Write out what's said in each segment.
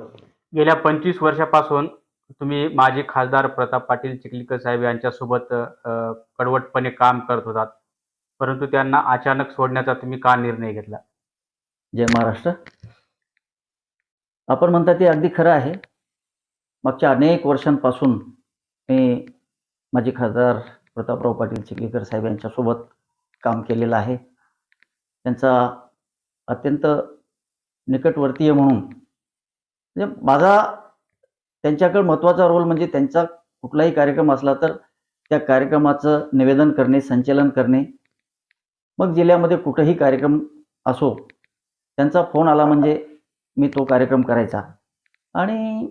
गेल्या पंचवीस वर्षापासून तुम्ही माजी खासदार प्रताप पाटील चिखलीकर साहेब यांच्यासोबत कडवटपणे काम करत होतात. परंतु त्यांना अचानक सोडण्याचा तुम्ही का निर्णय घेतला? जय महाराष्ट्र. आपण म्हणता ते अगदी खरं आहे. मागच्या अनेक वर्षांपासून मी माजी खासदार प्रतापराव पाटील चिखलीकर साहेब यांच्यासोबत काम केलेलं आहे. त्यांचा अत्यंत निकटवर्तीय म्हणून म्हणजे माझा त्यांच्याकडे महत्त्वाचा रोल म्हणजे त्यांचा कुठलाही कार्यक्रम असला तर त्या कार्यक्रमाचं निवेदन करणे संचलन करणे. मग जिल्ह्यामध्ये कुठंही कार्यक्रम असो त्यांचा फोन आला म्हणजे मी तो कार्यक्रम करायचा. आणि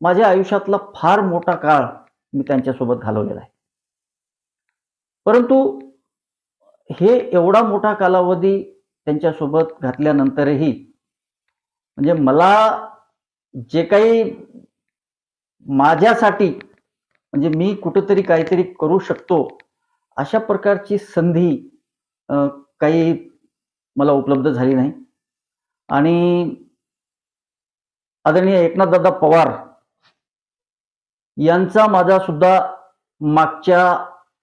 माझ्या आयुष्यातला फार मोठा काळ मी त्यांच्यासोबत घालवलेला आहे. परंतु हे एवढा मोठा कालावधी त्यांच्यासोबत घातल्यानंतरही म्हणजे मला जे काही माझ्यासाठी म्हणजे मी कुठंतरी काहीतरी करू शकतो अशा प्रकारची संधी काही मला उपलब्ध झाली नाही. आणि आदरणीय एकनाथदादा पवार यांचा माझा सुद्धा मागच्या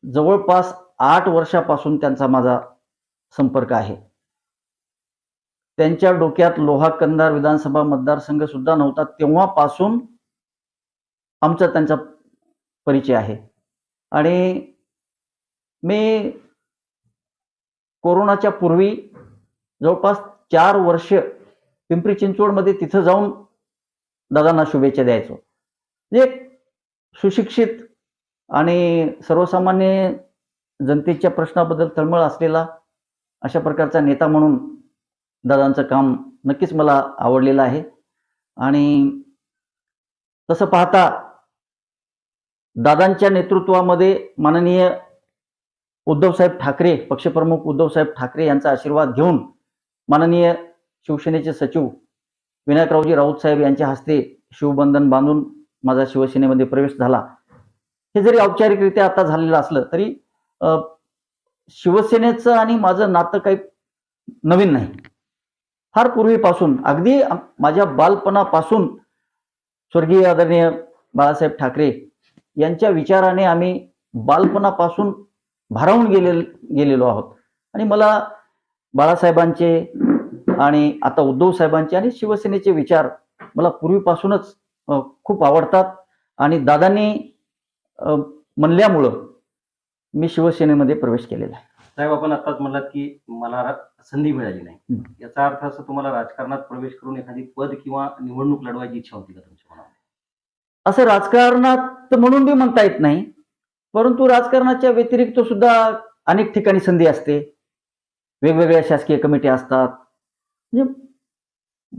जवळपास आठ वर्षापासून त्यांचा माझा संपर्क आहे. त्यांच्या डोक्यात लोहा कंधार विधानसभा मतदारसंघ सुद्धा नव्हता. तेव्हापासून आमचा त्यांचा परिचय आहे. आणि मी कोरोनाच्या पूर्वी जवळपास चार वर्ष पिंपरी चिंचवडमध्ये तिथं जाऊन दादांना शुभेच्छा द्यायचो. म्हणजे सुशिक्षित आणि सर्वसामान्य जनतेच्या प्रश्नाबद्दल तळमळ असलेला अशा प्रकारचा नेता म्हणून दादांचं काम नक्कीच मला आवडलेलं आहे. आणि तसं पाहता दादांच्या नेतृत्वामध्ये माननीय उद्धवसाहेब ठाकरे पक्षप्रमुख उद्धवसाहेब ठाकरे यांचा आशीर्वाद घेऊन माननीय शिवसेनेचे सचिव विनायकरावजी राऊत साहेब यांच्या हस्ते शिवबंधन बांधून माझा शिवसेनेमध्ये प्रवेश झाला. हे जरी औपचारिकरित्या आता झालेलं असलं तरी शिवसेनेचं आणि माझं नातं काही नवीन नाही. फार पूर्वीपासून अगदी माझ्या बालपणापासून स्वर्गीय आदरणीय बाळासाहेब ठाकरे यांच्या विचाराने आम्ही बालपणापासून भारावून गेले गेलेलो आहोत. आणि मला बाळासाहेबांचे आणि आता उद्धव साहेबांचे आणि शिवसेनेचे विचार मला पूर्वीपासूनच खूप आवडतात. आणि दादांनी म्हणल्यामुळं मी शिवसेनेमध्ये प्रवेश केलेला आहे. साहेब आपण आताच म्हणलात की मला संधी मिळाली नाही. याचा अर्थ असं तुम्हाला राजकारणात प्रवेश करून एखादी पद किंवा निवडणूक लढवायची इच्छा होती का तुमच्या मनात असं राजकारणात म्हणून बी म्हणता येत नाही परंतु राजकारणाच्या व्यतिरिक्त सुद्धा अनेक ठिकाणी संधी असते. वेगवेगळ्या शासकीय कमिटी असतात. म्हणजे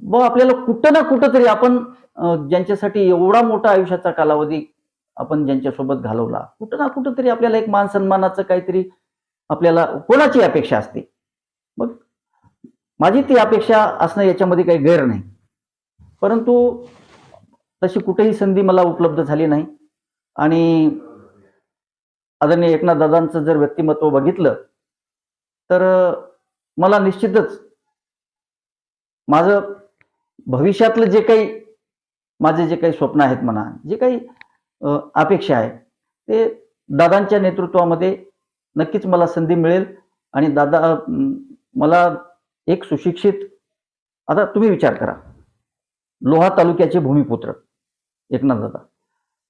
ब आपल्याला कुठं ना कुठं तरी आपण ज्यांच्यासाठी एवढा मोठा आयुष्याचा कालावधी आपण ज्यांच्यासोबत घालवला कुठं ना कुठं तरी आपल्याला एक मान सन्मानाचं काहीतरी आपल्याला कोणाची अपेक्षा असते? मग माझी ती अपेक्षा असणं याच्यामध्ये काही गैर नाही. परंतु तशी कुठेही संधी मला उपलब्ध झाली नाही. आणि आदरणीय एकनाथ दादांचं जर व्यक्तिमत्व बघितलं तर मला निश्चितच माझं भविष्यातलं जे काही माझे जे काही स्वप्न आहेत म्हणा जे काही अपेक्षा आहे ते दादांच्या नेतृत्वामध्ये नक्कीच मला संधी मिळेल. आणि दादा मला एक सुशिक्षित आता तुम्ही विचार करा. लोहा तालुक्याचे भूमिपुत्र. एकनाथ दादा.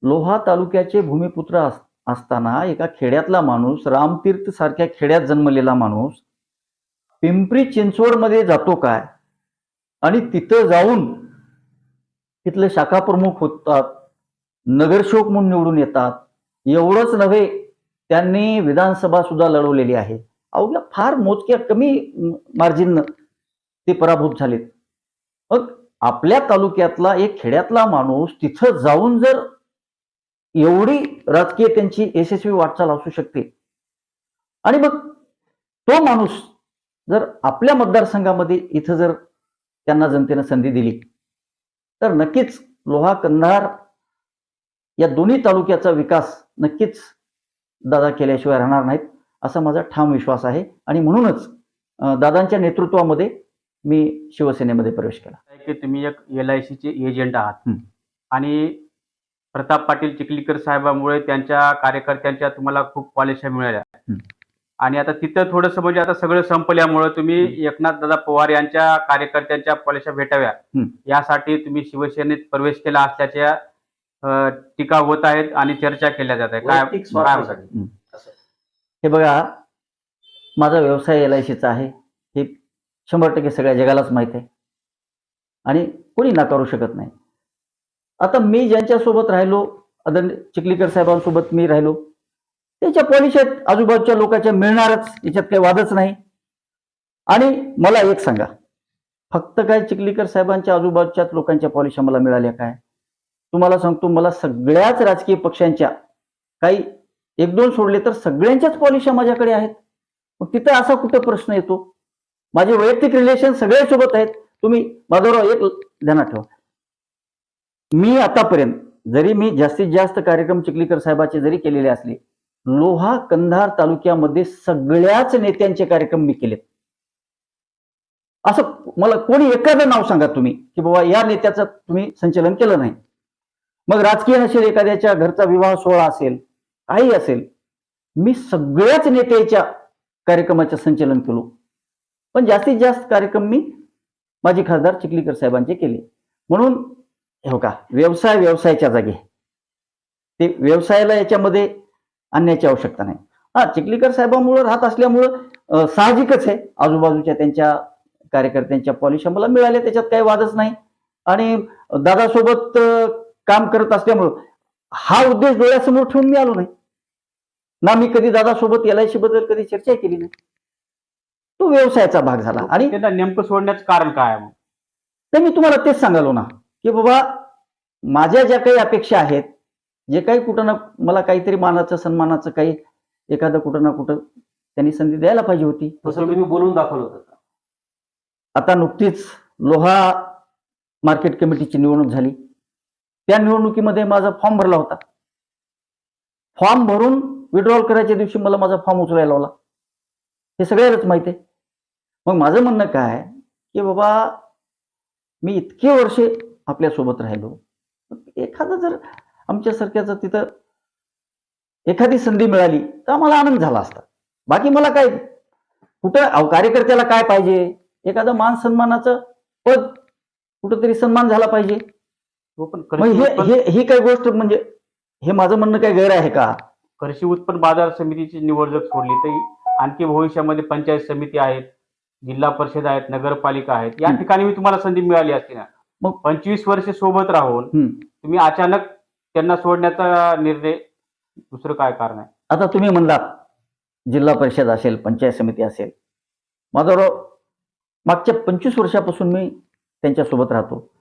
लोहा तालुक्याचे भूमिपुत्र अस- असताना एका खेड्यातला माणूस रामतीर्थ सारख्या खेड्यात जन्मलेला माणूस पिंपरी चिंचवडमध्ये जातो काय? आणि तिथं जाऊन तिथले शाखा प्रमुख होतात नगरसेवक म्हणून निवडून येतात. एवढंच नव्हे त्यांनी विधानसभा सुद्धा लढवलेली आहे. अवघ्या फार मोजक्या कमी मार्जिन ते पराभूत झालेत. मग आपल्या तालुक्यातला एक खेड्यातला माणूस तिथं जाऊन जर एवढी राजकीय त्यांची यशस्वी वाटचाल असू शकते. आणि मग तो माणूस जर आपल्या मतदारसंघामध्ये इथं जर त्यांना जनतेनं संधी दिली तर नक्कीच लोहा कंधार या दोन्ही तालुक्याचा विकास नक्कीच दादा केल्याशिवाय राहणार नाहीत असा माझा ठाम विश्वास आहे आणि म्हणूनच दादांच्या नेतृत्वामध्ये मी शिवसेनेमध्ये प्रवेश केला की तुम्ही एक एल आय सीचे एजंट आहात. आणि प्रताप पाटील चिखलीकर साहेबांमुळे त्यांच्या कार्यकर्त्यांच्या तुम्हाला खूप पॉलिशा मिळाल्या. आणि आता तिथं थोडंसं म्हणजे आता सगळं संपल्यामुळं तुम्ही एकनाथ दादा पवार यांच्या कार्यकर्त्यांच्या पॉलिशा भेटाव्या. यासाठी तुम्ही शिवसेनेत प्रवेश केला असल्याच्या टीका होत आहेत आणि चर्चा केल्या जात आहे काय वैयक्तिक काय स्वार्थासाठी. हं. हे बघा माझा व्यवसाय एल आय सीचा आहे. हे शंभर टक्के सगळ्या जगालाच माहीत आहे. आणि कोणी नाकारू शकत नाही. आता मी ज्यांच्यासोबत राहिलो आदरणीय चिखलीकर साहेबांसोबत मी राहिलो त्याच्या पॉलिश आहेत. आजूबाजूच्या लोकांच्या मिळणारच. याच्यात काही वादच नाही. आणि मला एक सांगा फक्त काय चिखलीकर साहेबांच्या आजूबाजूच्याच लोकांच्या पॉलिशा मला मिळाल्या काय? तुम्हाला सांगतो मला सगळ्याच राजकीय पक्षांच्या काही एक दोन सोडले तर सगळ्यांच्याच पॉलिशा माझ्याकडे आहेत. मग तिथं असा कुठं प्रश्न येतो? माझे वैयक्तिक रिलेशन सगळ्यासोबत आहेत. तुम्ही माधवराव एक ध्यानात ठेवा. मी आतापर्यंत जरी मी जास्तीत जास्त कार्यक्रम चिखलीकर साहेबाचे जरी केलेले असले लोहा कंधार तालुक्यामध्ये सगळ्याच नेत्यांचे कार्यक्रम मी केलेत. असं मला कोणी एखादं नाव सांगा तुम्ही की बाबा या नेत्याचं तुम्ही संचलन केलं नाही. मग राजकीय नसेल एखाद्याच्या घरचा विवाह सोहळा असेल काही असेल मी सगळ्याच नेत्याच्या कार्यक्रमाचं संचलन केलो. पण जास्तीत जास्त कार्यक्रम मी माझे खासदार चिखलीकर साहेबांचे केले. म्हणून हे का व्यवसाय व्यवसायाच्या जागी. ते व्यवसायाला याच्यामध्ये आणण्याची आवश्यकता नाही. हा चिखलीकर साहेबांमुळं राहत असल्यामुळं साहजिकच आहे. आजूबाजूच्या त्यांच्या कार्यकर्त्यांच्या पॉलिशा मला मिळाल्या त्याच्यात काही वादच नाही. आणि दादासोबत काम करत असल्यामुळं हा उद्देश डोळ्यासमोर ठेवून मी आलो नाही. ना मी कधी दादासोबत एल आय सी बद्दल कधी चर्चा केली नाही. तो व्यवसायाचा भाग झाला. आणि त्यांना नेमकं सोडण्याचं कारण काय आहे मग? नाही मी तुम्हाला तेच सांगालो ना की बाबा माझ्या ज्या काही अपेक्षा आहेत जे काही कुठं ना मला काहीतरी मानाचं सन्मानाचं काही एखादं कुठं ना कुठं त्यांनी संधी द्यायला पाहिजे होती. तसं तुम्ही बोलून दाखवलं होतं? आता नुकतीच लोहा मार्केट कमिटीची निवडणूक झाली. त्या निवडणुकीमध्ये माझा फॉर्म भरला होता. फॉर्म भरून विड्रॉल करायच्या दिवशी मला माझा फॉर्म उचलायला लावला. हे सगळ्यालाच माहिती आहे. मग माझं म्हणणं काय आहे? की बाबा मी इतके वर्षे आपल्यासोबत राहिलो. एखादं जर आमच्यासारख्याचं तिथं एखादी संधी मिळाली तर आम्हाला आनंद झाला असता. बाकी मला काय कुठं कार्यकर्त्याला काय पाहिजे? एखादं मान सन्मानाचं पद कुठंतरी सन्मान झाला पाहिजे. हो, हे हे ही काय गोष्ट म्हणजे हे माझं म्हणणं काय गैर आहे का? कृषी उत्पन्न बाजार समितीची निवड जर सोडली तर आणखी भविष्यामध्ये पंचायत समिती आहेत जिल्हा परिषद आहेत नगरपालिका आहेत या. ठिकाणी मी तुम्हाला संधी मिळाली असती ना. मग- पंचवीस वर्ष सोबत राहून. तुम्ही अचानक त्यांना सोडण्याचा निर्णय दुसरं काय कारण आहे? आता तुम्ही म्हणलात जिल्हा परिषद असेल पंचायत समिती असेल. माधवराव मागच्या पंचवीस वर्षापासून मी त्यांच्यासोबत राहतो.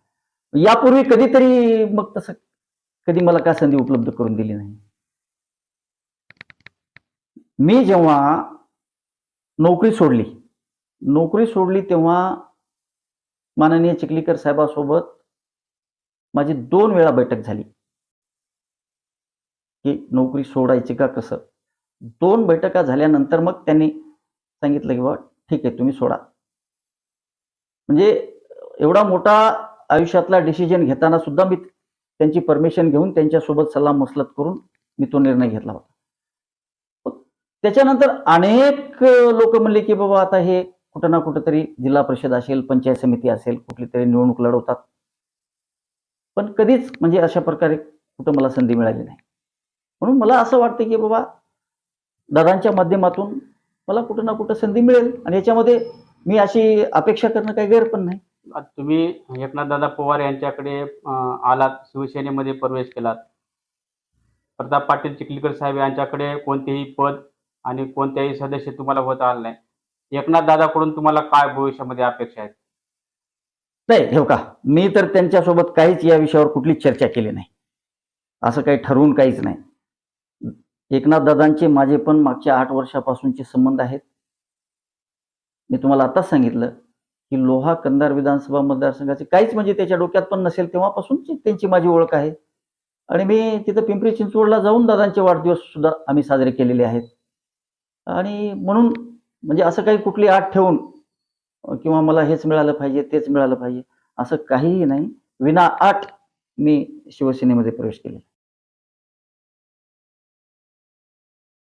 यापूर्वी कधीतरी मग तसं कधी मला का संधी उपलब्ध करून दिली नाही? मी जेव्हा नोकरी सोडली नोकरी सोडली तेव्हा माननीय चिखलीकर साहेबासोबत माझी दोन वेळा बैठक झाली. की नोकरी सोडायची का कसं? दोन बैठका झाल्यानंतर मग त्यांनी सांगितलं की बाबा ठीक आहे तुम्ही सोडा. म्हणजे एवढा मोठा आयुष्यातला डिसिजन घेताना सुद्धा मी त्यांची परमिशन घेऊन त्यांच्यासोबत सल्ला मसलत करून मी तो निर्णय घेतला होता. त्याच्यानंतर अनेक लोक म्हणले की बाबा आता हे कुठं ना कुठं तरी जिल्हा परिषद असेल पंचायत समिती असेल कुठली तरी निवडणूक लढवतात. पण कधीच म्हणजे अशा प्रकारे कुठं मला संधी मिळाली नाही. म्हणून मला असं वाटतं की बाबा दादांच्या माध्यमातून मला कुठं ना कुठं संधी मिळेल. आणि याच्यामध्ये मी अशी अपेक्षा करणं काही गैर पण नाही. तुम्ही एकनाथदादा पवार यांच्याकडे आलात शिवसेनेमध्ये प्रवेश केलात. प्रताप पाटील चिखलीकर साहेब यांच्याकडे कोणतेही पद आणि कोणत्याही सदस्य तुम्हाला होता आलं नाही. एकनाथ दादाकडून तुम्हाला काय भविष्यामध्ये अपेक्षा आहेत? नाही ठेव का मी तर त्यांच्यासोबत काहीच या विषयावर कुठली चर्चा केली नाही. असं काही ठरवून काहीच नाही. एकनाथ दादांचे माझे पण मागच्या आठ वर्षापासूनचे संबंध आहेत. मी तुम्हाला आताच सांगितलं की लोहा कंदार विधानसभा मतदारसंघाचे काहीच म्हणजे त्याच्या डोक्यात पण नसेल तेव्हापासून त्यांची माझी ओळख आहे. आणि मी तिथं पिंपरी चिंचवडला जाऊन दादांचे वाढदिवस सुद्धा आम्ही साजरे केलेले आहेत. आणि म्हणून म्हणजे असं काही कुठली आठ ठेवून किंवा मला हेच मिळालं पाहिजे तेच मिळालं पाहिजे असं काहीही नाही. विना आठ मी शिवसेनेमध्ये प्रवेश केलेला